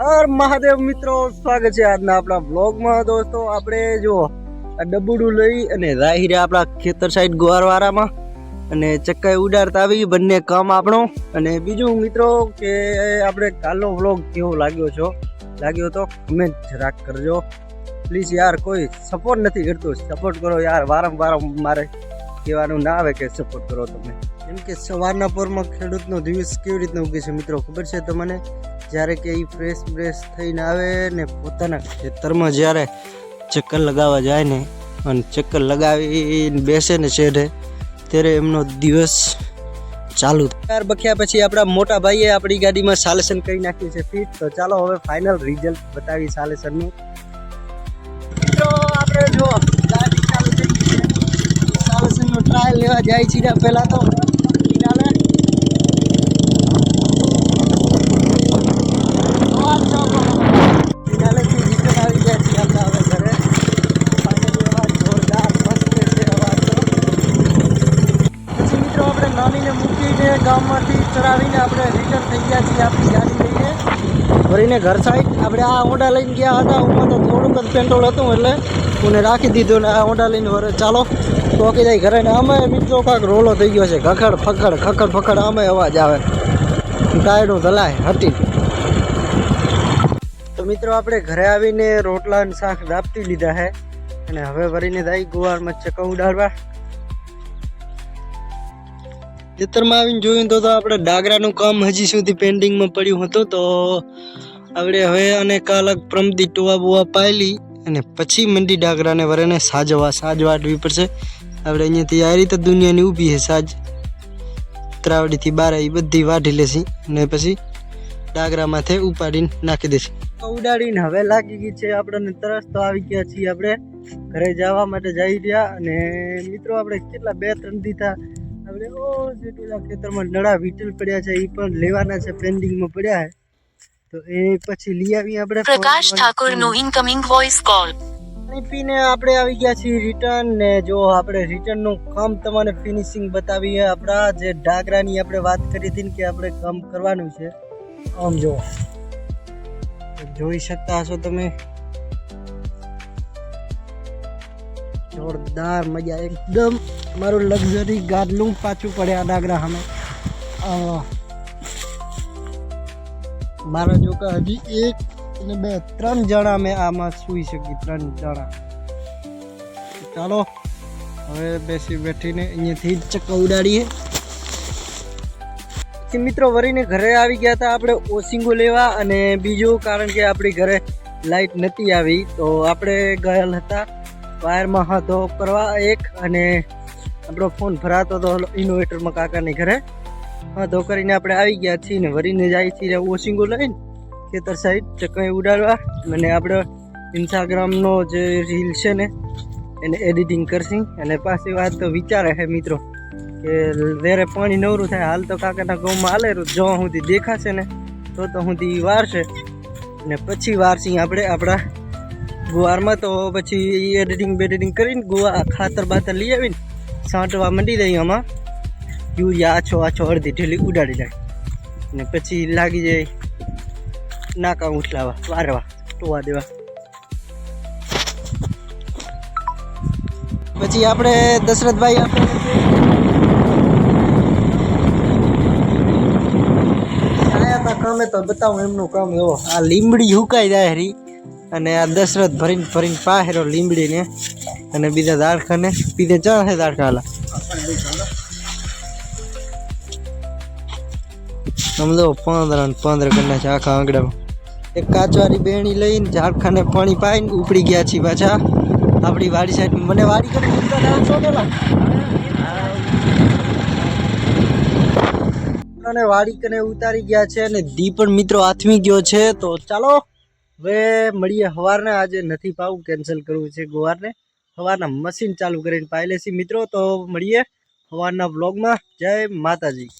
હર મહાદેવ મિત્રો, સ્વાગત છે આજના આપણા બ્લોગમાં દોસ્તો, આપણે જો આ ડબુડું લઈ અને રાહીરે આપણા ખેતર સાઈડ ગુવારવાળામાં અને ચક્કાઈ ઉડાડતા આવી બંને કામ આપણો. અને બીજું મિત્રો, કે આપણે કાલનો વ્લોગ કેવો લાગ્યો છો? લાગ્યો તો કમેન્ટ જરાક કરજો. પ્લીઝ યાર, કોઈ સપોર્ટ નથી કરતું. સપોર્ટ કરો યાર, વારંવાર મારે કહેવાનું ના આવે કે સપોર્ટ કરો તમે. કેમ કે સવારના પોરમાં ખેડૂતનો દિવસ કેવી રીતના ઉગે છે મિત્રો, ખબર છે તમને? જ્યારે કે એ ફ્રેશ બ્રેશ થઈને આવે ને પોતાના ખેતરમાં જ્યારે ચક્કર લગાવવા જાય ને, અને ચક્કર લગાવીને બેસે ને છેડે ત્યારે એમનો દિવસ ચાલુ. ચાર બખ્યા પછી આપણા મોટા ભાઈએ આપણી ગાડીમાં સાલેસન કરી નાખ્યું છે ફીટ તો ચાલો હવે ફાઇનલ રિઝલ્ટ બતાવી સાલેસનનું મિત્રો, આપણે જો ગાડી ચાલુ થઈ ગઈ છે સાલેસનનો ટ્રાયલ લેવા જાય છે પહેલાં તો ગામમાંથી ચડાવીને આપણે રિટર્ન થઈ ગયા છીએ આપણી ગાડી લઈને. ભરીને ઘર સાઈડ આપણે આ ઓંડા લઈને ગયા હતા. હું તો થોડુંક જ પેટ્રોલ હતું એટલે મને રાખી દીધું ને આ ઓંડા લઈને વરે ચાલો. ટોકી જાય ઘરે ને અમે મિત્રો કાંક રોલો થઈ ગયો છે. ખખડ ફખડ ખખડ, ફખડ અમે અવાજ આવે. ટાયરનું ધલાય હતી તો મિત્રો આપણે ઘરે આવીને રોટલા અને શાક દાપતી લીધા છે અને હવે વરીને દાઈ ગુવારમાં ચક્કા ઉડાડવા. ખેતરમાં આવીને જોયું તો તો આપણે ડાગરાનું કામ હજી સુધી પેન્ડિંગમાં પડ્યું હતું તો આપણે હવે અને કાલક પ્રમદી ટોવા બોવા પાયલી અને પછી મંડી ડાગરાને વરેને સાજવા સાજ આડવી પડશે. આપણે અહીંયાથી આ રીતે દુનિયાની ઊભી છે સાજ. ત્રાવડીથી બાર એ બધી વાઢી લેશી અને પછી ડાગરા માથે ઉપાડીને નાખી દેશે. ઉડાડીને હવે લાગી ગઈ છે આપણને તરસ તો આવી ગયા છીએ આપણે. ઘરે જવા માટે જઈ રહ્યા અને મિત્રો આપણે કેટલા બે ત્રણ દીધા. આપણે ઓ પેલા ખેતરમાં નળા વીટલ પડ્યા છે એ પણ લેવાના છે પેન્ડિંગમાં પડ્યા છે. તો એ પછી લઈ આવીએ આપણે પ્રકાશ ઠાકોર નો ઇનકમિંગ વોઇસ કોલ પીને આપણે આવી ગયા છીએ રિટર્ન ને જો આપણે રિટર્નનું કામ તમને ફિનિશિંગ બતાવીએ. આપણા જે ડાગરાની આપણે વાત કરી હતી ને કે આપણે કામ કરવાનું છે. આમ જો. જોઈ શકતા હશો તમે. જોરદાર મજા એકદમ મારું લક્ઝરી ગાદલું પાછું પડે આ ડાગરા સામે મારા જોકા હજી એક અને બે, ત્રણ જણા મેં આમાં સૂઈ શકી, ત્રણ જણા. ચાલો, હવે બેસી બેઠીને અહીંયાથી ચક્કા ઉડાડીએ. મિત્રો, વરીને ઘરે આવી ગયા હતા આપણે ઓસિંગો લેવા અને બીજું કારણ કે આપણી ઘરે લાઈટ નથી આવી, તો આપણે ગયેલ હતા વાયરમાં હતો કરવા એક અને આપણો ફોન ભરાતો હતો ઇન્વર્ટરમાં કાકાની ઘરે. હા તો કરીને આપણે આવી ગયા છીએ ને વરીને જાય છીએ વોશિંગો લઈને, ખેતર સાઈડ ચકઈ ઉડાડવા. અને આપણે ઇન્સ્ટાગ્રામનો જે રીલ છે ને, એને એડિટિંગ કરશી. અને પાછી વાત તો વિચારે છે મિત્રો, કે વેરે પાણી નવરું થાય, હાલ તો કાકાના ગામમાં હાલે જો. સુધી દેખાશે ને, તો તો સુધી વારશે. અને પછી વારસી આપણે આપણા ગુવારમાં તો પછી એડિટિંગ બેડિટિંગ કરીને ગુવા ખાતર બાતર લઈ આવીને સાંટવા મંડી દઈએ આમાં. યુરિયા આછો આછો અડધી ઢીલી ઉડાડી જાય અને પછી લાગી જાય નાકા ઉઠલાવા વારવા, ટોવા દેવા. પછી આપણે દશરથભાઈ આપણે કામે તો બતાવું એમનું કામ એવો. આ લીમડી હુકાઈ જાય હરી. અને આ દશરથ ભરીને ભરીને પાહેરો લીમડીને અને બીજા દાડખાને બીજે ચા છે દાડખા હાલા સમજો પંદર અને પંદર કરના છે આખા આંગડામાં એક કાચવારી બેણી લઈને ઝાડખાને પાણી પાઈને ઉપડી ગયા છીએ પાછા. આપણી વાડી સાઈડ મને વાડી કરી વાડી કને ઉતારી ગયા છે અને દી મિત્રો આથમી ગયો છે. તો ચાલો હવે મળીએ સવારને આજે નથી પાવું કેન્સલ કરવું છે ગુવારને. સવારના મશીન ચાલુ કરીને પાઈ લેશી મિત્રો. તો મળીએ સવારના બ્લોગમાં જય માતાજી.